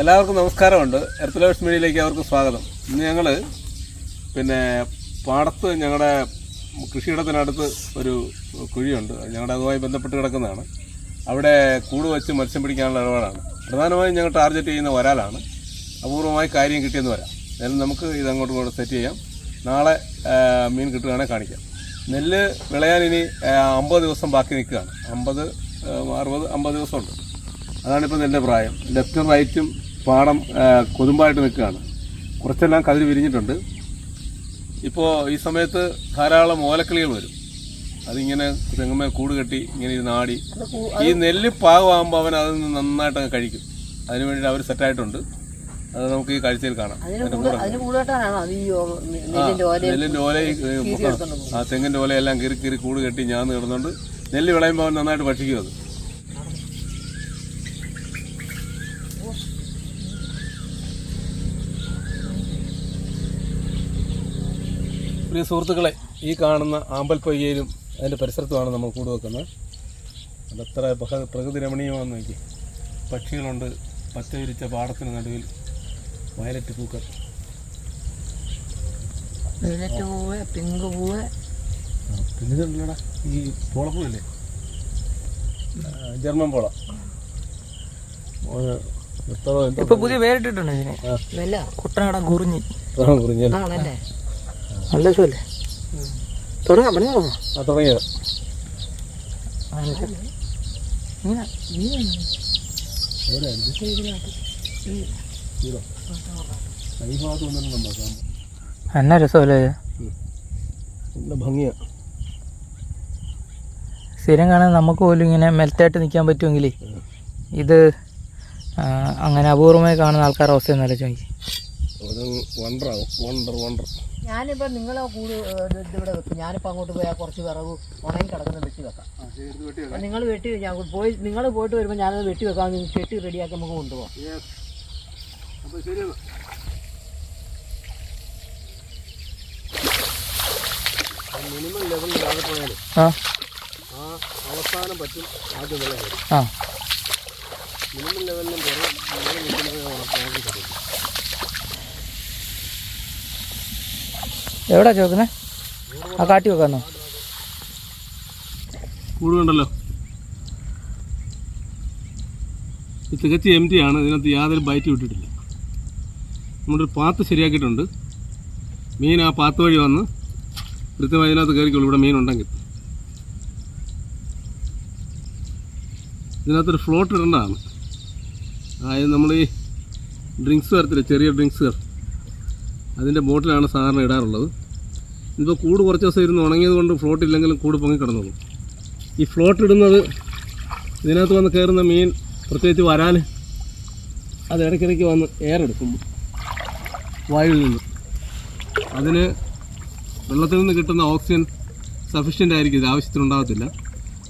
എല്ലാവർക്കും നമസ്കാരമുണ്ട്. എർത്തലേഴ്സ് മീഡിയയിലേക്ക് അവർക്ക് സ്വാഗതം. ഇന്ന് ഞങ്ങൾ പിന്നെ പാടത്ത് ഞങ്ങളുടെ കൃഷിയിടത്തിനടുത്ത് ഒരു കുഴിയുണ്ട്. ഞങ്ങളുടെ അതുമായി ബന്ധപ്പെട്ട് കിടക്കുന്നതാണ്. അവിടെ കൂട് വെച്ച് മത്സ്യം പിടിക്കാനുള്ള ഇടപാടാണ്. പ്രധാനമായും ഞങ്ങൾ ടാർഗറ്റ് ചെയ്യുന്ന വരാലാണ് അപൂർവമായി കാര്യം കിട്ടിയെന്ന് വരാം. എന്നാലും നമുക്ക് ഇത് അങ്ങോട്ടും ഇങ്ങോട്ടും സെറ്റ് ചെയ്യാം. നാളെ മീൻ കിട്ടുകയാണെങ്കിൽ കാണിക്കാം. നെല്ല് വിളയാൻ ഇനി അമ്പത് ദിവസം ബാക്കി നിൽക്കുകയാണ്. അമ്പത് അറുപത് അമ്പത് ദിവസമുണ്ട്. അതാണിപ്പോൾ നെല്ലിന്റെ പ്രായം. ലെഫ്റ്റും റൈറ്റും പാടം കൊതുമ്പായിട്ട് നിൽക്കുകയാണ്. കുറച്ചെല്ലാം കതിര് വിരിഞ്ഞിട്ടുണ്ട്. ഇപ്പോൾ ഈ സമയത്ത് ധാരാളം ഓലക്കിളികൾ വരും. അതിങ്ങനെ തെങ്ങുമേ കൂട് കെട്ടി ഇങ്ങനെ ഇരുന്ന് ആടി. ഈ നെല്ല് പാകമാകുമ്പോൾ അവൻ അതിൽ നിന്ന് നന്നായിട്ട് അങ്ങ് കഴിക്കും. അതിന് വേണ്ടിയിട്ട് അവർ സെറ്റായിട്ടുണ്ട് അത് നമുക്ക് ഈ കാഴ്ചയിൽ കാണാം. നെല്ലിന്റെ ഓല ആ തെങ്ങിന്റെ ഓലയെല്ലാം കീറി കീറി കൂട് കെട്ടി ഞാൻ കിടന്നുകൊണ്ട് നെല്ല് വിളയുമ്പോൾ അവൻ നന്നായിട്ട് ഭക്ഷിക്കും അത്. പ്രിയ സുഹൃത്തുക്കളെ ഈ കാണുന്ന ആമ്പൽ പൊയ്യയിലും അതിന്റെ പരിസരത്തുമാണ് നമ്മൾ കൂട് വെക്കുന്നത് അതത്ര പ്രകൃതി രമണീയമാണെന്ന് നോക്കി. പക്ഷികളുണ്ട് പച്ച വിരിച്ച പാടത്തിന് നടുവിൽ വയലറ്റ് പൂക്കൾ. വയലറ്റ് പൂവ് പിങ്ക് പൂവ്. ഈ പോളപ്പൂവല്ലേ? ജർമ്മൻ പോള. ഇപ്പൊ പുതിയ പേരിട്ടിട്ടുണ്ട്. വില കുട്ടനാടൻ കുറിഞ്ഞി. കുറിഞ്ഞല്ലേ നല്ല രസമല്ലേ തുടങ്ങാം പണി തുടങ്ങാം ആ തുടങ്ങിയത് എന്നാ രസമല്ലേ ഭംഗിയാ സ്ഥിരം കാണാൻ നമുക്ക് പോലും ഇങ്ങനെ മെൽറ്റായിട്ട് നിൽക്കാൻ പറ്റുമെങ്കിൽ ഇത് അങ്ങനെ അപൂർവമായി കാണുന്ന ആൾക്കാരുടെ അവസ്ഥ എന്നല്ല ചോദിക്കും വണ്ടർ വണ്ടർ വണ്ടർ ഞാനിപ്പോ നിങ്ങളെ കൂട് ഇത് ഇവിടെ വെക്കും. ഞാനിപ്പോ അങ്ങോട്ട് പോയാൽ കുറച്ച് വിറവ് ഉണങ്ങി കിടക്കുന്ന വെട്ടി വെക്കാം. നിങ്ങൾ വെട്ടി ഞാൻ പോയി നിങ്ങൾ പോയിട്ട് വരുമ്പോൾ ഞാനത് വെട്ടി വെക്കാം. നിങ്ങൾ കെട്ടി റെഡിയാക്കി നമുക്ക് കൊണ്ടുപോകാം. മിനിമം ലെവലിൽ താഴെ പോയാലും ആ. ആ അവസാനം പറ്റും ആദ്യം വെള്ളം ആ. മിനിമം ലെവലിലും എവിടാ ചോക്കുന്നേ ആ കാട്ടി വെക്കാന്നോ? കൂടുണ്ടല്ലോ ഇത് തികച്ച് എം ടി ആണ്. ഇതിനകത്ത് യാതൊരു ബൈറ്റ് വിട്ടിട്ടില്ല നമ്മളൊരു പാത്ത് ശരിയാക്കിയിട്ടുണ്ട്. മീൻ ആ പാത്ത് വഴി വന്ന് കൃത്യമായി ഇതിനകത്ത് കയറിക്കുള്ളൂ ഇവിടെ മീൻ ഉണ്ടെങ്കിൽ. ഇതിനകത്തൊരു ഫ്ലോട്ട് ഇടേണ്ടതാണ്. അതായത് നമ്മൾ ഈ ഡ്രിങ്ക്സ് വരത്തില്ല ചെറിയ ഡ്രിങ്ക്സ് അതിന്റെ ബോട്ടിലാണ് സാധാരണ ഇടാറുള്ളത്. ഇപ്പോൾ കൂട് കുറച്ച് ദിവസം ഇരുന്ന് ഉണങ്ങിയത് കൊണ്ട് ഫ്ലോട്ട് ഇല്ലെങ്കിലും കൂട് പൊങ്ങി കിടന്നോളും. ഈ ഫ്ലോട്ട് ഇടുന്നത് ഇതിനകത്ത് വന്ന് കയറുന്ന മീൻ പ്രത്യേകിച്ച് വരാൻ അത് ഇടയ്ക്കിടയ്ക്ക് വന്ന് എയർ എടുക്കും. വായുവിൽ നിന്ന്. അതിന് വെള്ളത്തിൽ നിന്ന് കിട്ടുന്ന ഓക്സിജൻ സഫീഷ്യന്റ് ആയിരിക്കും. ഇത് ആവശ്യത്തിനുണ്ടാകത്തില്ല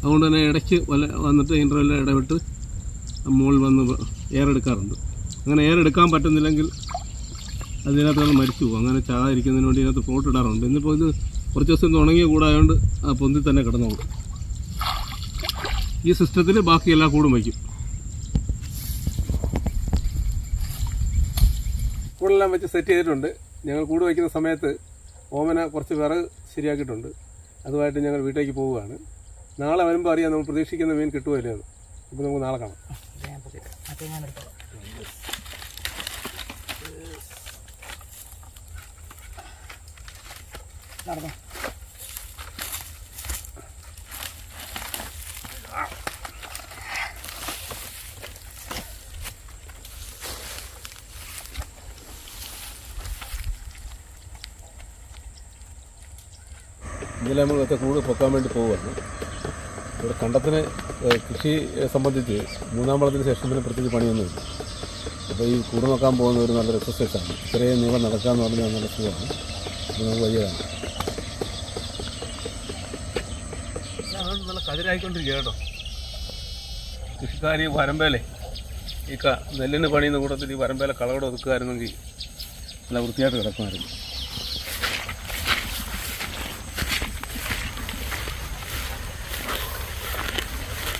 അതുകൊണ്ട് തന്നെ ഇടയ്ക്ക് വല്ല വന്നിട്ട് ഇന്റർവെല്ലിൽ ഇടപെട്ട് മുകളിൽ വന്ന് എയർ എടുക്കാറുണ്ട്. അങ്ങനെ എയർ എടുക്കാൻ പറ്റുന്നില്ലെങ്കിൽ അതിനകത്ത് അത് മരിച്ചു പോകും. അങ്ങനെ ചാകാതിരിക്കുന്നതിന് വേണ്ടി ഇതിനകത്ത് ഫ്ലോട്ട് ഇടാറുണ്ട്. ഇന്നിപ്പോൾ ഇത് കുറച്ച് ദിവസം ഇത് ഉണങ്ങിയ കൂടായതുകൊണ്ട് ആ പൊന്തി തന്നെ കിടന്നോളും. ഈ സിസ്റ്റത്തിൽ ബാക്കി എല്ലാ കൂടും വയ്ക്കും. കൂടെല്ലാം വെച്ച് സെറ്റ് ചെയ്തിട്ടുണ്ട്. ഞങ്ങൾ കൂട് വയ്ക്കുന്ന സമയത്ത് ഓമന കുറച്ച് വിറക് ശരിയാക്കിയിട്ടുണ്ട്. അതുമായിട്ട് ഞങ്ങൾ വീട്ടിലേക്ക് പോവുകയാണ്. നാളെ വരുമ്പോൾ അറിയാം നമ്മൾ പ്രതീക്ഷിക്കുന്ന മീൻ കിട്ടുമല്ലോ അപ്പോൾ നമുക്ക് നാളെ കാണാം. ഇതിൽ നമ്മൾ കൂടുതൽ കൂട് പൊക്കാൻ വേണ്ടി പോവുകയാണ് ഇവിടെ കണ്ടത്തിന് കൃഷി സംബന്ധിച്ച് മൂന്നാം വളത്തിന് ശേഷം പിന്നെ പ്രത്യേകിച്ച് പണിയൊന്നുമില്ല. അപ്പോൾ ഈ കൂട് നോക്കാൻ പോകുന്ന ഒരു നല്ലൊരു എക്സസൈസാണ് ഇത്രയും നീളം നടക്കാമെന്ന് പറഞ്ഞാൽ നല്ല സുഖമാണ്. നമുക്ക് വലിയതാണ് നല്ല കതിരായിക്കൊണ്ടിരിക്കുക കേട്ടോ കൃഷിക്കാർ വരമ്പേലെ ഈ ക നെല്ലിന് പണിയുന്ന കൂട്ടത്തിൽ ഈ വരമ്പേലെ കളകട ഒതുക്കുകയായിരുന്നെങ്കിൽ നല്ല വൃത്തിയായിട്ട് കിടക്കുമായിരുന്നു.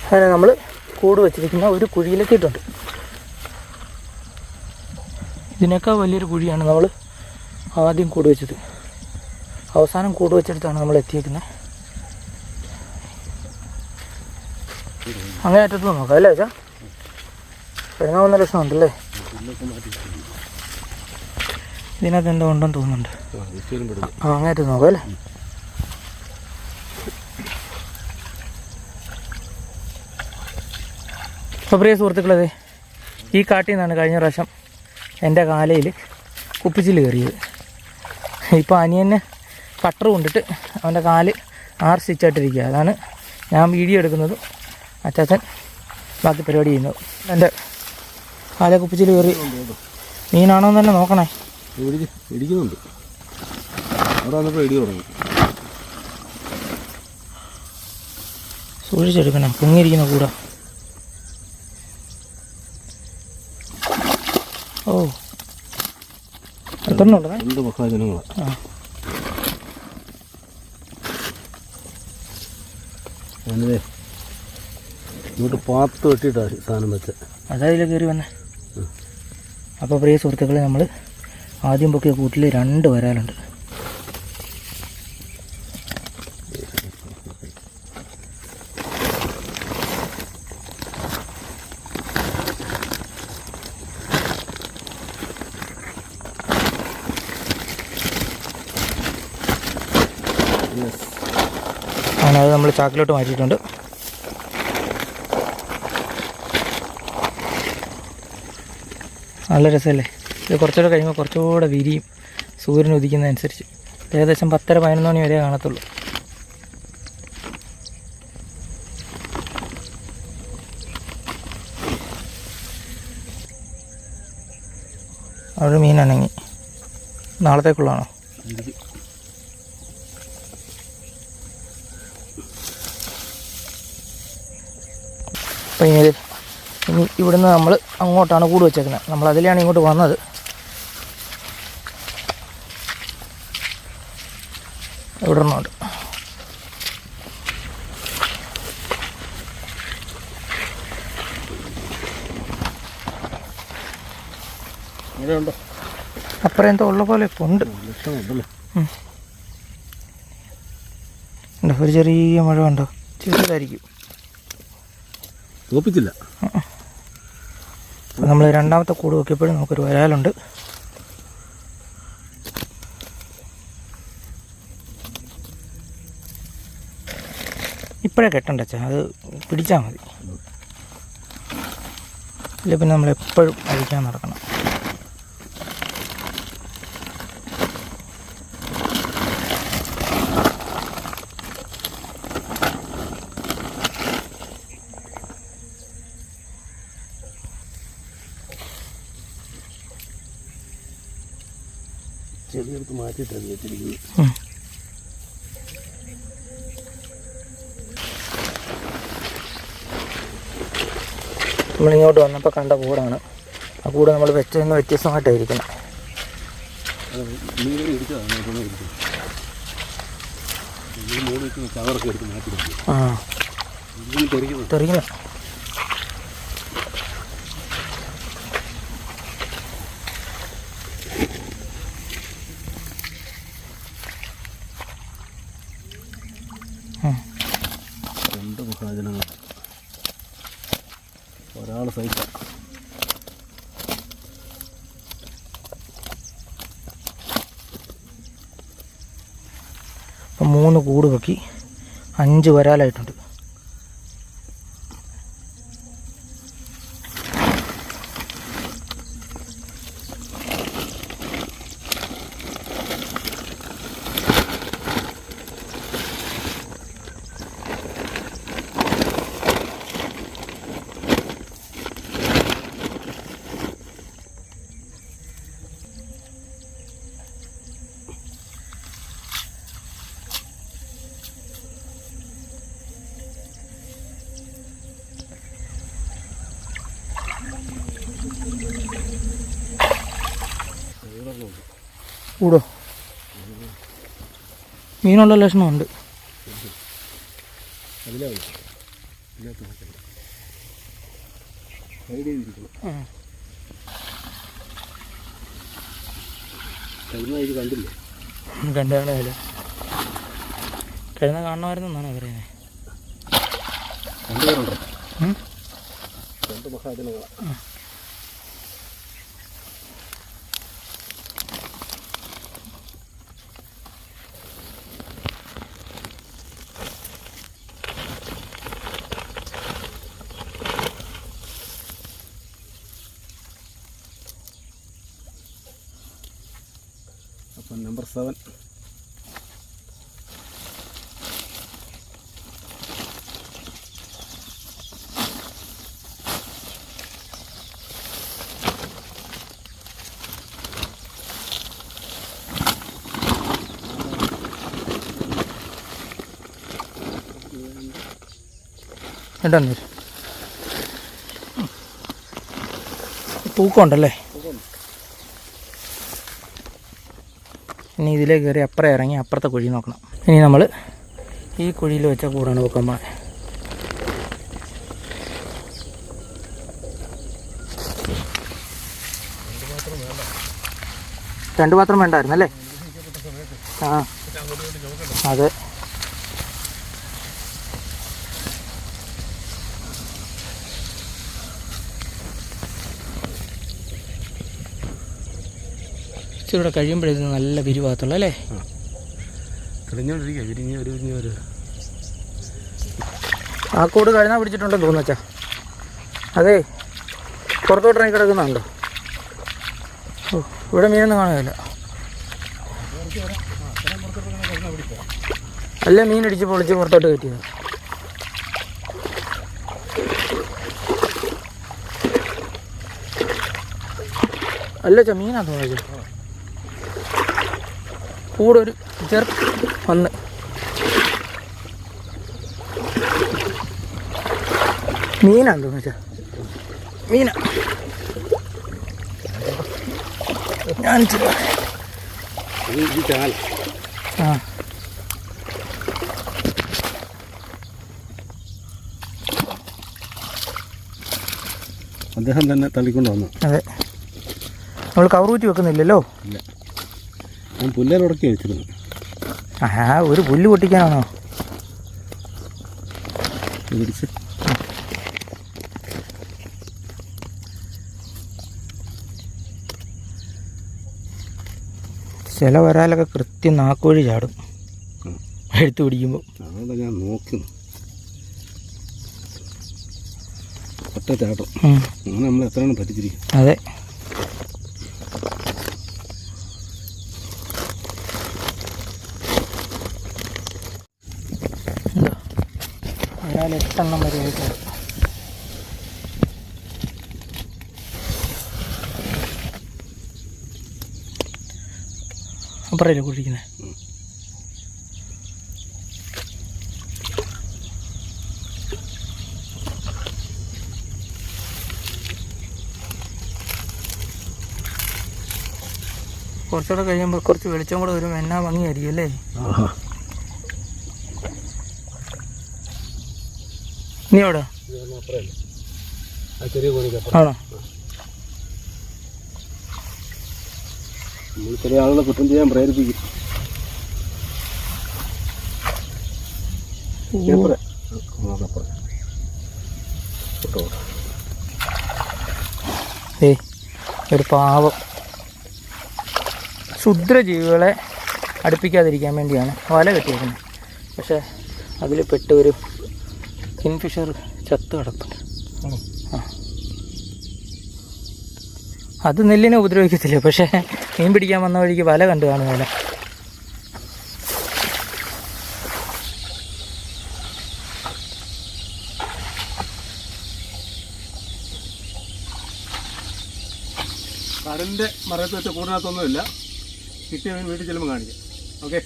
അങ്ങനെ നമ്മൾ കൂട് വെച്ചിരിക്കുന്ന ഒരു കുഴിയിലെത്തിയിട്ടുണ്ട് ഇതിനേക്കാൾ വലിയൊരു കുഴിയാണ് നമ്മൾ ആദ്യം കൂട് വെച്ചത്. അവസാനം കൂട് വെച്ചെടുത്താണ് നമ്മൾ എത്തിയേക്കുന്നത് അങ്ങനെ അറ്റത്ത് നോക്കാം അല്ലേ അച്ഛാ ചാ ഇറങ്ങാവുന്ന ലക്ഷണമുണ്ടല്ലേ ഇതിനകത്ത് എന്തോ ഉണ്ടെന്ന് തോന്നുന്നുണ്ട്. ആ അങ്ങനെ അറ്റത്ത് നോക്കാം അല്ലേ അപ്പോൾ പ്രിയ സുഹൃത്തുക്കളത് ഈ കാട്ടിൽ നിന്നാണ് കഴിഞ്ഞ പ്രാവശ്യം എന്റെ കാലയിൽ കുപ്പിച്ചിൽ കയറിയത്. ഇപ്പോൾ അനിയന് കട്ടർ കൊണ്ടിട്ട് അവന്റെ കാൽ ആർ സ്റ്റിച്ചായിട്ടിരിക്കുക അതാണ് ഞാൻ വീഡിയോ എടുക്കുന്നതും അച്ചാച്ചൻ ബാക്കി പരിപാടി ചെയ്യുന്നത് എന്റെ ആല കുപ്പിച്ചിൽ കയറി. മീനാണോ എന്ന് തന്നെ നോക്കണേ. ഇടിക്കുന്നുണ്ട് അവിടെ വന്നപ്പോൾ ഇടി തുടങ്ങി. സൂക്ഷിച്ചെടുക്കണം. പൊങ്ങിയിരിക്കുന്ന കൂടെ. ഓ. എത്ര രണ്ട് മഹാജനങ്ങളാണ് ആ. ഞാനിതേ ഇങ്ങോട്ട് പാത്ത് വെട്ടിയിട്ടാണ് സാധനം വെച്ച്. അതായത് കയറി വന്നേ. അപ്പോൾ പ്രിയ സുഹൃത്തുക്കളെ നമ്മൾ ആദ്യം പൊക്കിയ കൂട്ടിൽ രണ്ട് വരാലുണ്ട്. അങ്ങനെ അത് നമ്മൾ ചാക്കിലോട്ട് മാറ്റിയിട്ടുണ്ട്. നല്ല രസമല്ലേ? ഇത് കുറച്ചുകൂടെ കഴിയുമ്പോൾ കുറച്ചുകൂടെ വിരിയും. സൂര്യൻ ഉദിക്കുന്നതനുസരിച്ച്. ഏകദേശം പത്തര പതിനൊന്ന് മണി വരെ കാണത്തുള്ളൂ. അവിടെ മീൻ അനങ്ങി. നാളത്തേക്കുള്ളതാണോ? അപ്പം ഇനി ഇവിടുന്ന് നമ്മൾ അങ്ങോട്ടാണ് കൂട് വെച്ചേക്കുന്നത്. നമ്മൾ അതിലാണ് ഇങ്ങോട്ട് വന്നത്. ഇവിടെ നിന്നുണ്ട് അപ്പുറം എന്തോ ഉള്ള പോലെ ഇപ്പം ഉണ്ട്. ഒരു ചെറിയ മഴ ഉണ്ടോ ചെറുതായിരിക്കും. അപ്പോൾ നമ്മൾ രണ്ടാമത്തെ കൂട് നോക്കിയപ്പോഴും നമുക്കൊരു വരാലുണ്ട്. ഇപ്പോഴേ കെട്ടണ്ട അച്ഛാ അത് പിടിച്ചാൽ മതി. ഇല്ല പിന്നെ നമ്മൾ എപ്പോഴും അഴിക്കാൻ നടക്കണം. മാറ്റിയിട്ടാണ് വെച്ചിരിക്കുന്നത്. നമ്മളിങ്ങോട്ട് വന്നപ്പോൾ കണ്ട കൂടാണ്. ആ കൂട് നമ്മൾ വെച്ചതിന് വ്യത്യസ്തമായിട്ടായിരിക്കണം. ആ. ഇടിച്ചതാണ് ഇതൊന്നും ഇടിച്ചത് ഈ മൂന്ന് വെച്ച് കവറൊക്കെ എടുത്ത് മാറ്റി വെച്ചു ആ ഇതിന് തെറിക്കുന്നത് തെറിക്കണം രണ്ട് മഹാജനങ്ങൾ ഒരാൾ സഹിച്ച അപ്പം മൂന്ന് കൂട് വെക്കി അഞ്ച് വരാലായിട്ടുണ്ട്. കൂടോ. മീനുള്ള ലക്ഷണമുണ്ട്. കണ്ടാണ് ഇതിനകത്ത് നോക്കണ്ട കാണണമായിരുന്നു എന്നാണ് പറയുന്നത്? രണ്ട് മഹാജനങ്ങളാണ് രണ്ടാം തൂക്കമുണ്ടല്ലേ? ഇനി ഇതിലേക്ക് കയറി അപ്പുറം ഇറങ്ങി അപ്പുറത്തെ കുഴി നോക്കണം. ഇനി നമ്മൾ ഈ കുഴിയിൽ വെച്ച കൂടാണ് പൊക്കന്മാർ രണ്ട് പാത്രം വേണ്ടായിരുന്നല്ലേ? ആ. അതെ. കഴിയുമ്പോഴേ കഴിയുമ്പോഴേക്കും നല്ല വിരിവാകത്തുള്ളൂ അല്ലേ? തെളിഞ്ഞോണ്ടിരിക്കുക വിരിഞ്ഞ് ഒരു വിരിഞ്ഞ് ഒരു. ആ കൂട് കഴിഞ്ഞാൽ പിടിച്ചിട്ടുണ്ടെന്ന് തോന്നുന്നു അച്ഛാ. അതെ പുറത്തോട്ട് ഇറങ്ങി കിടക്കുന്നുണ്ടോ? ഓ ഇവിടെ മീനൊന്നും കാണുകയില്ല. അല്ല മീൻ അടിച്ച് പൊളിച്ച് പുറത്തോട്ട് കയറ്റിയത്. അല്ല ചാ മീനാ തോന്നുന്നത്. കൂടെ ഒരു ചെറു വന്ന്. മീനാണ് തോന്നുന്നു മീന. ഞാൻ ആ. അദ്ദേഹം തന്നെ തള്ളിക്കൊണ്ട് വന്നു. അതെ. നമ്മൾ കവർ കവറൂറ്റി വെക്കുന്നില്ലല്ലോ? ഇല്ല. ഞാൻ പുല്ലേലുടക്കി വെച്ചിരുന്നു ആ ഒരു പുല്ല് പൊട്ടിക്കാനാണോ? പിടിച്ച്. ചില വരാലൊക്കെ കൃത്യം നാക്കോഴി ചാടും. എടുത്തു പിടിക്കുമ്പോൾ അതുകൊണ്ട് ഞാൻ നോക്കുന്നു. ഒറ്റ ചാട്ടം. അങ്ങനെ നമ്മൾ എത്രയാണ് പറ്റിച്ചിരിക്കും അതെ എന്താ എട്ടെണ്ണം വരെ ആയിട്ട്. അപ്പറല്ലേ കുഴിക്കുന്നത് കുറച്ചുകൂടെ കഴിയുമ്പോൾ കുറച്ച് വെളിച്ചം കൂടെ വരുമ്പോൾ എന്നാ ഭംഗിയായിരിക്കും അല്ലേ? നീ എവിടെ? ചെറിയ ആണോ? ചില ആളുകളെ കുറ്റം ചെയ്യാൻ പ്രേരിപ്പിക്കും. ഒരു പാവം ക്ഷുദ്രജീവികളെ അടുപ്പിക്കാതിരിക്കാൻ വേണ്ടിയാണ് വല കെട്ടിയിരിക്കുന്നത് പക്ഷേ അതിൽ പെട്ട ഒരു കിൻഫിഷർ ചത്ത് കിടപ്പുണ്ട്. ആ അത് നെല്ലിനെ ഉപദ്രവിക്കത്തില്ല? പക്ഷേ മീൻ പിടിക്കാൻ വന്ന വഴിക്ക് വല കണ്ടു കാണുന്നില്ല കടലിന്റെ മറയത്ത് വെച്ച കൂടിനകത്തൊന്നുമില്ല. കിട്ടിയ മീൻ വീട്ടിൽ ചെല്ലുമ്പോൾ കാണിക്കാം. ഓക്കെ.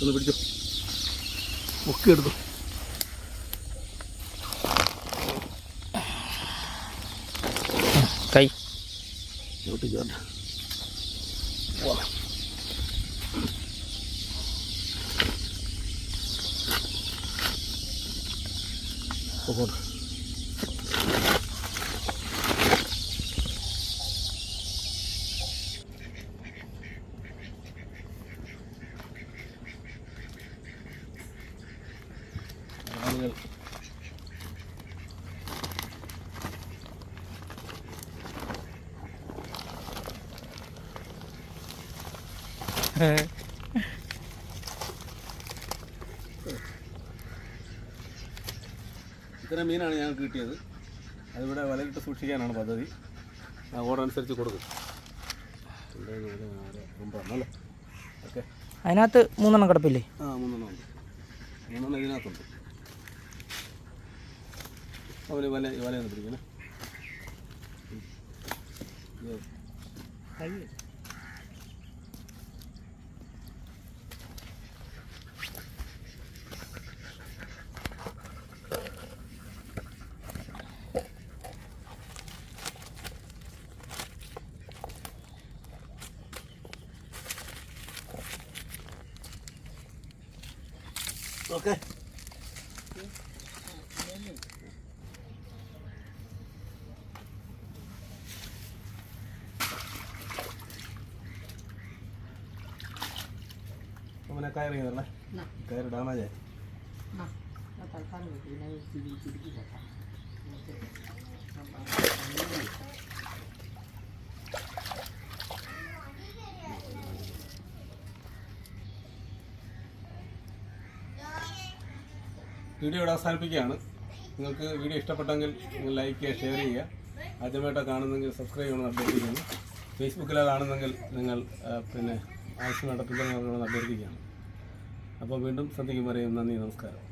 ഒന്ന് പിടിച്ചു. മുക്കി എടുത്തു. കൈ. ചേർത്ത് പോകട്ടെ ഇത്തരം മീനാണ് ഞങ്ങൾക്ക് കിട്ടിയത്. അതിവിടെ വലയിട്ട് സൂക്ഷിക്കാനാണ് പദ്ധതി. ഓർഡർ അനുസരിച്ച് കൊടുക്കും. അല്ലേ ഓക്കെ അതിനകത്ത് മൂന്നെണ്ണം കിടപ്പില്ലേ? ആ മൂന്നെണ്ണം ഉണ്ട്. മൂന്നെണ്ണം ഇതിനകത്തുണ്ട്. അവന് വല വലയാണ് പിടിക്കണേ ഓക്കെ അവനെ കയറി തരണേ കയറി ഡാമേജ് ആയി തൽക്കാലം വെക്കും. പിന്നെ അത് പിടി- പിടിച്ച് വെക്കാം. വീഡിയോ ഇവിടെ അവസാനിപ്പിക്കുകയാണ്. നിങ്ങൾക്ക് വീഡിയോ ഇഷ്ടപ്പെട്ടെങ്കിൽ നിങ്ങൾ ലൈക്ക് ചെയ്യുക ഷെയർ ചെയ്യുക. ആദ്യമായിട്ടാണ് കാണുന്നെങ്കിൽ സബ്സ്ക്രൈബ് ചെയ്യണമെന്ന് അഭ്യർത്ഥിക്കുന്നു. ഫേസ്ബുക്കിലാണ് കാണുന്നെങ്കിൽ നിങ്ങൾ പിന്നെ ആവശ്യമായിട്ട് പിന്തുണ നൽകണമെന്ന് അഭ്യർത്ഥിക്കുകയാണ്. അപ്പോൾ വീണ്ടും ശ്രദ്ധിക്കും വരെയും നന്ദി നമസ്കാരം.